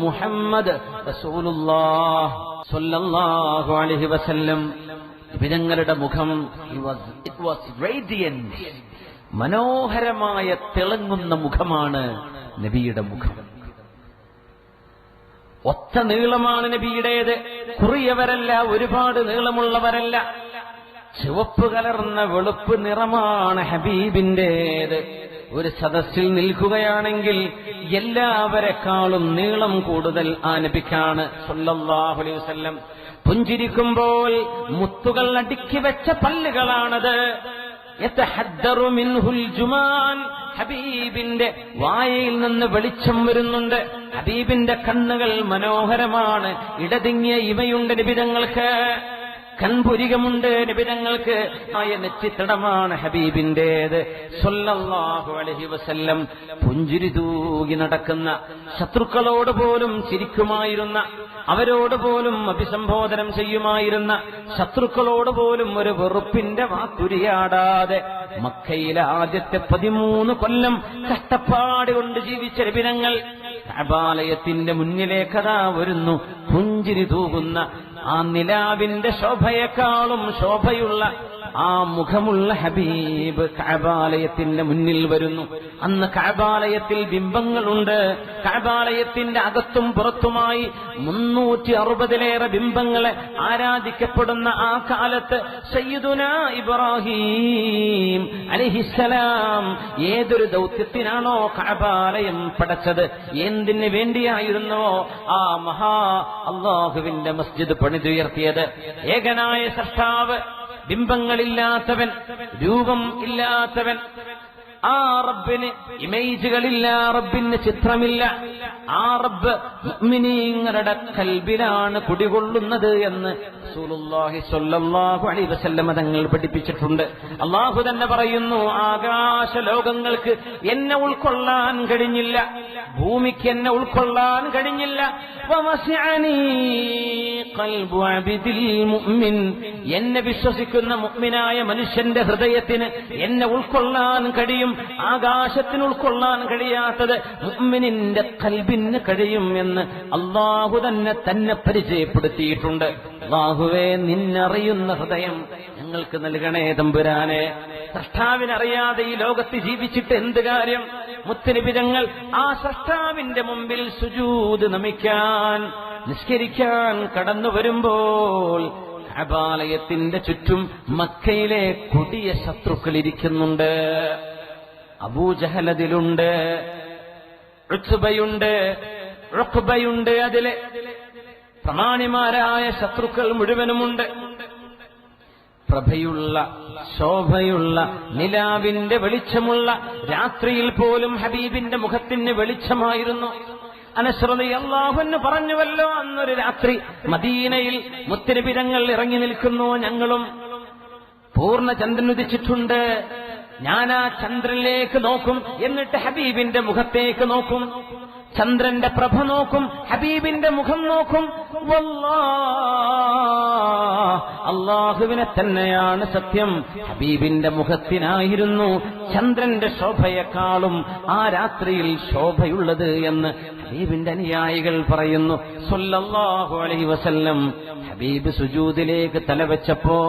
മുഹമ്മദ് അലൈഹി വസല്ലം. മുഖം ഇറ്റ് വാസ് മനോഹരമായ തിളങ്ങുന്ന മുഖമാണ് നബിയുടെ മുഖം. ഒത്ത നീളമാണ് നബിയുടേത്. കുറിയവരല്ല ഒരുപാട് നീളമുള്ളവരല്ല. ചുവപ്പ് കലർന്ന വെളുപ്പ് നിറമാണ് ഹബീബിന്റേത്. ഒരു സദസ്സിൽ നിൽക്കുകയാണെങ്കിൽ എല്ലാവരെക്കാളും നീളം കൂടുതൽ ആനപിക്കാണ്. സല്ലല്ലാഹു അലൈഹി വസല്ലം. പുഞ്ചിരിക്കുമ്പോൾ മുത്തുകൾ അടുക്കി വെച്ച പല്ലുകളാണത്. ഹബീബിന്റെ വായയിൽ നിന്ന് വെളിച്ചം വരുന്നുണ്ട്. ഹബീബിന്റെ കണ്ണുകൾ മനോഹരമാണ്. ഇടതിങ്ങിയ ഇവയുണ്ട് നിബിതങ്ങൾക്ക്. കൺപുരികമുണ്ട്. നിബിതങ്ങൾക്ക് ആയ നെറ്റിത്തടമാണ് ഹബീബിന്റേത്. വസല്ലം പുഞ്ചിരി തൂകി നടക്കുന്ന ശത്രുക്കളോട് പോലും ചിരിക്കുമായിരുന്ന അവരോട് പോലും അഭിസംബോധനം ചെയ്യുമായിരുന്ന ശത്രുക്കളോട് പോലും ഒരു വെറുപ്പിന്റെ വാക്കുരിയാടാതെ മക്കയിലെ ആദ്യത്തെ പതിമൂന്ന് കൊല്ലം കഷ്ടപ്പാട് കൊണ്ട് ജീവിച്ച രബിനങ്ങൾ കപാലയത്തിന്റെ മുന്നിലേക്കതാ വരുന്നു. പുഞ്ചിരി തൂകുന്ന ആ നിലാവിന്റെ ശോഭയെക്കാളും ശോഭയുള്ള ആ മുഖമുള്ള ഹബീബ് കഅബാലയത്തിന്റെ മുന്നിൽ വരുന്നു. അന്ന് കഅബാലയത്തിൽ ബിംബങ്ങളുണ്ട്. കഅബാലയത്തിന്റെ അകത്തും പുറത്തുമായി മുന്നൂറ്റി അറുപതിലേറെ ബിംബങ്ങളെ ആരാധിക്കപ്പെടുന്ന ആ കാലത്ത് സയ്യിദുന ഇബ്രാഹിം അലിഹിസലാം ഏതൊരു ദൗത്യത്തിനാണോ കഅബാലയം പടച്ചത്? എന്തിനു വേണ്ടിയായിരുന്നോ ആ മഹാ അള്ളാഹുവിന്റെ മസ്ജിദ് പണിതുയർത്തിയത്? ഏകനായ സൃഷ്ടാവ് ബിംബങ്ങളില്ലാത്തവൻ രൂപം ഇല്ലാത്തവൻ ആ റബ്ബിന് ഇമേജുകളില്ല റബ്ബിന് ചിത്രമില്ല. ആ റബ്ബ് മുഅ്മിനീങ്ങളുടെ കൽബിലാണ് കുടികൊള്ളുന്നത് എന്ന് റസൂലുള്ളാഹി സ്വല്ലല്ലാഹു അലൈഹി തങ്ങൾ പഠിപ്പിച്ചിട്ടുണ്ട്. അള്ളാഹു തന്നെ പറയുന്നു ആകാശ ലോകങ്ങൾക്ക് എന്നെ ഉൾക്കൊള്ളാൻ കഴിഞ്ഞില്ല. ഭൂമിക്ക് എന്നെ ഉൾക്കൊള്ളാൻ കഴിഞ്ഞില്ല. എന്നെ വിശ്വസിക്കുന്ന മുഅ്മിനായ മനുഷ്യന്റെ ഹൃദയത്തിന് എന്നെ ഉൾക്കൊള്ളാൻ കഴിയും. ആകാശത്തിന് ഉൾക്കൊള്ളാൻ കഴിയാത്തത് മുഅ്മിനിന്റെ കൽബിന് കഴിയും എന്ന് അള്ളാഹു തന്നെ തന്നെ പരിചയപ്പെടുത്തിയിട്ടുണ്ട്. അള്ളാഹുവേ നിന്നറിയുന്ന ഹൃദയം ഞങ്ങൾക്ക് നൽകണേ തമ്പുരാനെ. സൃഷ്ടാവിനറിയാതെ ഈ ലോകത്ത് ജീവിച്ചിട്ട് എന്ത് കാര്യം? മുത്തനിബിതങ്ങൾ ആ സൃഷ്ടാവിന്റെ മുമ്പിൽ സുജൂത് നമിക്കാൻ നിസ്കരിക്കാൻ കടന്നു വരുമ്പോൾ കബാലയത്തിന്റെ ചുറ്റും മക്കയിലെ കൊടിയ ശത്രുക്കൾ ഇരിക്കുന്നുണ്ട്. അബൂജഹലതിലുണ്ട് ഋത്ബയുണ്ട് റുഖ്ബയുണ്ട് അതിലെ പ്രമാണിമാരായ ശത്രുക്കൾ മുഴുവനുമുണ്ട്. പ്രഭയുള്ള ശോഭയുള്ള നിലാവിന്റെ വെളിച്ചമുള്ള രാത്രിയിൽ പോലും ഹബീബിന്റെ മുഖത്തിന് വെളിച്ചമായിരുന്നു. അനശ്രതി അള്ളാഹുന്ന് പറഞ്ഞുവല്ലോ അന്നൊരു രാത്രി മദീനയിൽ മുത്തിരിപിരങ്ങൾ ഇറങ്ങി നിൽക്കുന്നു ഞങ്ങളും. പൂർണ ചന്ദ്രൻ ഉദിച്ചിട്ടുണ്ട് ഞാൻ ആ ചന്ദ്രനിലേക്ക് നോക്കും എന്നിട്ട് ഹബീബിന്റെ മുഖത്തേക്ക് നോക്കും. ചന്ദ്രന്റെ പ്രഭ നോക്കും ഹബീബിന്റെ മുഖം നോക്കും. അള്ളാഹുവിനെ തന്നെയാണ് സത്യം. ഹബീബിന്റെ മുഖത്തിനായിരുന്നു ചന്ദ്രന്റെ ശോഭയെക്കാളും ആ രാത്രിയിൽ ശോഭയുള്ളത് എന്ന് ഹബീബിന്റെ അനുയായികൾ പറയുന്നു. സൊല്ലാഹു അലൈ വസല്ലം. ഹബീബ് സുജൂദിലേക്ക് തലവെച്ചപ്പോ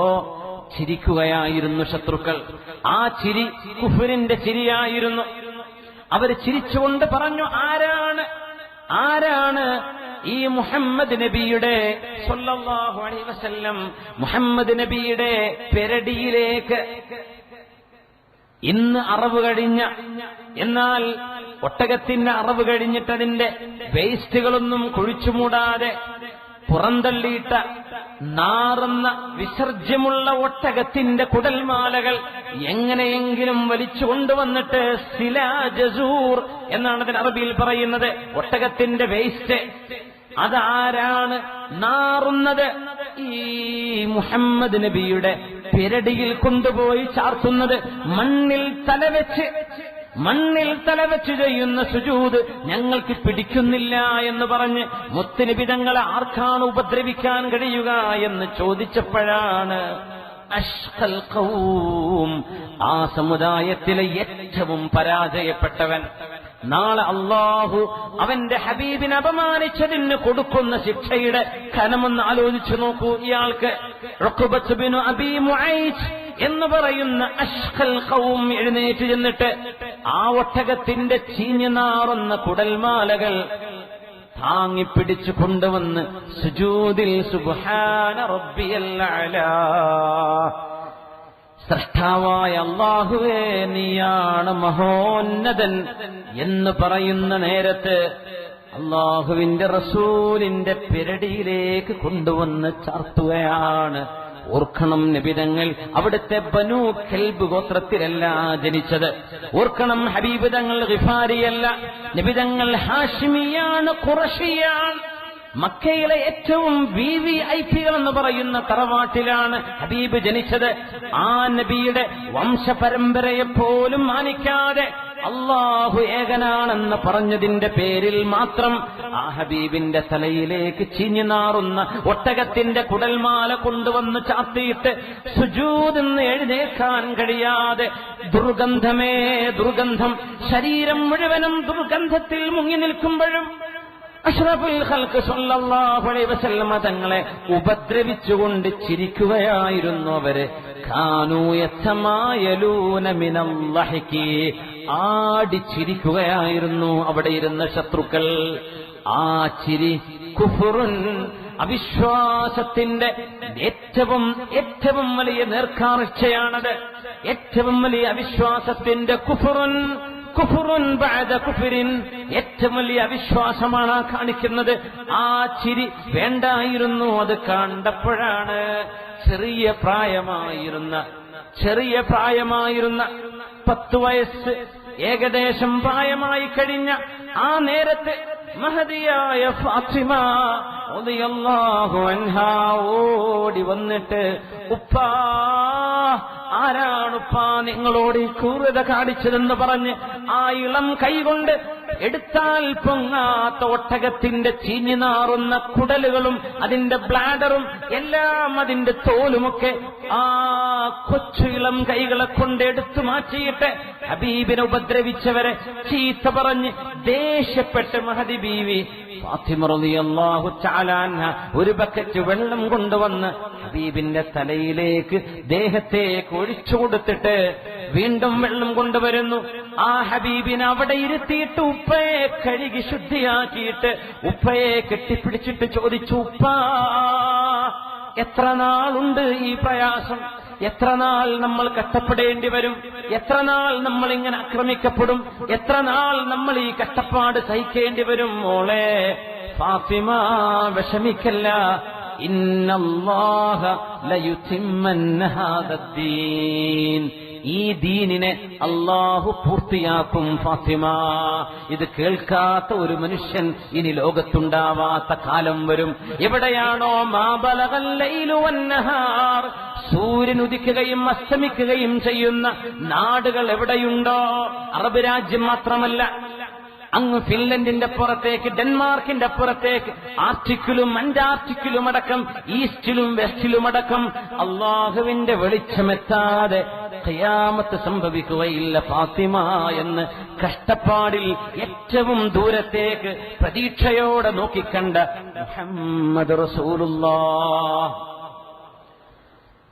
ചിരിക്കുകയായിരുന്നു ശത്രുക്കൾ. ആ ചിരി കുഫുരിന്റെ ചിരിയായിരുന്നു. അവർ ചിരിച്ചുകൊണ്ട് പറഞ്ഞു ആരാണ്? ആരാണ് ഈ മുഹമ്മദ് നബിയുടെ വസല്ലം മുഹമ്മദ് നബിയുടെ പെരടിയിലേക്ക്. ഇന്ന് അറവ് കഴിഞ്ഞ എന്നാൽ ഒട്ടകത്തിന്റെ അറവ് കഴിഞ്ഞിട്ടതിന്റെ വേസ്റ്റുകളൊന്നും കുഴിച്ചുമൂടാതെ പുറന്തള്ളിയിട്ട നാറുന്ന വിസർജ്യമുള്ള ഒട്ടകത്തിന്റെ കുടൽമാലകൾ എങ്ങനെയെങ്കിലും വലിച്ചു കൊണ്ടുവന്നിട്ട് സിലാജസൂർ എന്നാണ് അതിന് അറബിയിൽ പറയുന്നത്. ഒട്ടകത്തിന്റെ വേസ്റ്റ്. അതാരാണ് നാറുന്നത്? ഈ മുഹമ്മദ് നബിയുടെ പിരടിയിൽ കൊണ്ടുപോയി ചാർത്തുന്നത്. മണ്ണിൽ തലവെച്ച് മണ്ണിൽ തലവെച്ച് ചെയ്യുന്ന സുജൂത് ഞങ്ങൾക്ക് പിടിക്കുന്നില്ല എന്ന് പറഞ്ഞ് മുത്തുനിബിതങ്ങളെ ആർക്കാണ് ഉപദ്രവിക്കാൻ കഴിയുക എന്ന് ചോദിച്ചപ്പോഴാണ് അഷ്കൽ ഖൗം ആ സമുദായത്തിലെ ഏറ്റവും പരാജയപ്പെട്ടവൻ. നാളെ അള്ളാഹു അവന്റെ ഹബീബിനെ അപമാനിച്ചതിന് കൊടുക്കുന്ന ശിക്ഷയുടെ ഖനമെന്ന് ആലോചിച്ചു നോക്കൂ ഇയാൾക്ക്. എന്ന് പറയുന്ന അഷ്കൽ ഖൗം എഴുന്നേറ്റ് ചെന്നിട്ട് ആ ഒട്ടകത്തിന്റെ ചീഞ്ഞു നാറുന്ന കുടൽമാലകൾ താങ്ങിപ്പിടിച്ചു കൊണ്ടുവന്ന് സുജൂതിൽ സുബ്ഹാന റബ്ബിയൽ അലാ. സൃഷ്ടാവായ അള്ളാഹുവേ നീയാണ് മഹോന്നതൻ എന്ന് പറയുന്ന നേരത്ത് അള്ളാഹുവിന്റെ റസൂലിന്റെ പിരടിയിലേക്ക് കൊണ്ടുവന്ന് ചാർത്തുകയാണ്. ഓർക്കണം നിബിതങ്ങൾ അവിടുത്തെ ബനു കെൽബ് ഗോത്രത്തിലല്ല ജനിച്ചത്. ഓർക്കണം ഹബീബ് തങ്ങൾ ഗിഫാരിയല്ല. നിബിതങ്ങൾ ഹാഷിമിയാണ് കുറഷിയാണ് മക്കയിലെ ഏറ്റവും വി വി ഐ പികൾ എന്ന് പറയുന്ന തറവാട്ടിലാണ് ഹബീബ് ജനിച്ചത്. ആ നബിയുടെ വംശപരമ്പരയെ പോലും മാനിക്കാതെ അള്ളാഹു ഏകനാണെന്ന് പറഞ്ഞതിന്റെ പേരിൽ മാത്രം ആ ഹബീബിന്റെ തലയിലേക്ക് ചീഞ്ഞു നാറുന്ന ഒട്ടകത്തിന്റെ കുടൽമാല കൊണ്ടുവന്ന് ചാത്തിയിട്ട് സുജൂതെന്ന് എഴുന്നേക്കാൻ കഴിയാതെ ദുർഗന്ധമേ ദുർഗന്ധം ശരീരം മുഴുവനും ദുർഗന്ധത്തിൽ മുങ്ങി നിൽക്കുമ്പോഴും അഷ്റഫുൽ ഖൽക്ക് സല്ലല്ലാഹു അലൈഹി വസല്ലമ തങ്ങളെ ഉപദ്രവിച്ചുകൊണ്ട് ചിരിക്കുകയായിരുന്നു അവർ. കാനൂ മിനല്ലഹിക്കി ആടി ചിരിക്കുകയായിരുന്നു അവിടെ ഇരുന്ന ശത്രുക്കൾ ആ ചിരി കുഫുറുൻ അവിശ്വാസത്തിന്റെ ഏറ്റവും ഏറ്റവും വലിയ നേർക്കാഴ്ചയാണത്. ഏറ്റവും വലിയ അവിശ്വാസത്തിന്റെ കുഫുറുൻ കുഫുറുൻ കുഫിരിൻ ഏറ്റവും വലിയ അവിശ്വാസമാണ് ആ കാണിക്കുന്നത്. ആ ചിരി വേണ്ടായിരുന്നു അത് കണ്ടപ്പോഴാണ് ചെറിയ പ്രായമായിരുന്ന ചെറിയ പ്രായമായിരുന്ന പത്തു വയസ്സ് ഏകദേശം പ്രായമായി കഴിഞ്ഞ ആ നേരത്ത് മഹതിയായ ഫാത്തിമ അൻഹാ ഓടി വന്നിട്ട് ഉപ്പാ ആരാണുപ്പാ നിങ്ങളോട് ഈ ക്രൂരത കാണിച്ചതെന്ന് പറഞ്ഞ് ആ ഇളം കൈകൊണ്ട് എടുത്താൽ പൊങ്ങാത്ത ഒട്ടകത്തിന്റെ ചീഞ്ഞു നാറുന്ന കുടലുകളും അതിന്റെ ബ്ലാഡറും എല്ലാം അതിന്റെ തോലുമൊക്കെ ആ കൊച്ചു ഇളം കൈകളെ കൊണ്ട് എടുത്തു മാറ്റിയിട്ട് ഹബീബിനെ ഉപദ്രവിച്ചവരെ ചീത്ത പറഞ്ഞ് ദേഷ്യപ്പെട്ട് മഹദി ബീവി റളിയല്ലാഹു തആലാൻഹ ഒരു ബക്കറ്റ് വെള്ളം കൊണ്ടുവന്ന് ഹബീബിന്റെ തലയിലേക്ക് ദേഹത്തേക്ക് ഒഴിച്ചു കൊടുത്തിട്ട് വീണ്ടും വെള്ളം കൊണ്ടുവരുന്നു. ആ ഹബീബിനെ അവിടെ ഇരുത്തിയിട്ട് ഉപ്പയെ കഴുകി ശുദ്ധിയാക്കിയിട്ട് ഉപ്പയെ കെട്ടിപ്പിടിച്ചിട്ട് ചോദിച്ചു ഉപ്പാ എത്ര നാളുണ്ട് ഈ പ്രയാസം? എത്ര നാൾ നമ്മൾ കഷ്ടപ്പെടേണ്ടി വരും? എത്ര നാൾ നമ്മൾ ഇങ്ങനെ ആക്രമിക്കപ്പെടും? എത്ര നാൾ നമ്മൾ ഈ കഷ്ടപ്പാട് സഹിക്കേണ്ടി വരും? മോളെ ഫാത്തിമ വിഷമിക്കല്ല. ഇന്നല്ലാഹ ലയുതിമ്മൻ ഈ ദീനിനെ അള്ളാഹു പൂർത്തിയാക്കും ഫാത്തിമ. ഇത് കേൾക്കാത്ത ഒരു മനുഷ്യൻ ഇനി ലോകത്തുണ്ടാവാത്ത കാലം വരും. എവിടെയാണോ മാബലകല്ലയിലുവന്നഹാർ സൂര്യൻ ഉദിക്കുകയും അസ്തമിക്കുകയും ചെയ്യുന്ന നാടുകൾ എവിടെയുണ്ടോ? അറബ് രാജ്യം മാത്രമല്ല. അങ്ങ് ഫിൻലൻഡിന്റെ പുറത്തേക്ക് ഡെൻമാർക്കിന്റെ പുറത്തേക്ക് ആർട്ടിക്കിലും അന്റാർട്ടിക്കിലും അടക്കം ഈസ്റ്റിലും വെസ്റ്റിലും അടക്കം അള്ളാഹുവിന്റെ വെളിച്ചമെത്താതെ ഖിയാമത്ത് സംഭവിക്കുകയില്ല ഫാത്തിമ എന്ന് കഷ്ടപ്പാടിൽ ഏറ്റവും ദൂരത്തേക്ക് പ്രതീക്ഷയോടെ നോക്കിക്കണ്ട മുഹമ്മദ് റസൂലുള്ള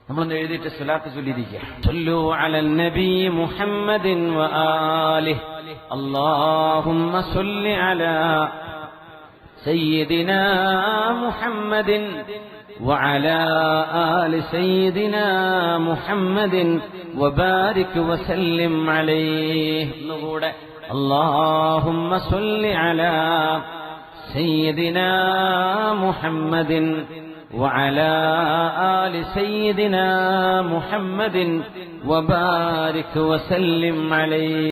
നമ്മളൊന്ന് എഴുതിയിട്ട് സ്വലാത്ത് ചൊല്ലിയിരിക്കുക. മുഹമ്മദിൻ മുഹമ്മദിൻ صل على سيدنا محمد وعلى آل سيدنا محمد وبارك وسلم عليه نقول اللهم صل على سيدنا محمد وعلى آل سيدنا محمد وبارك وسلم عليه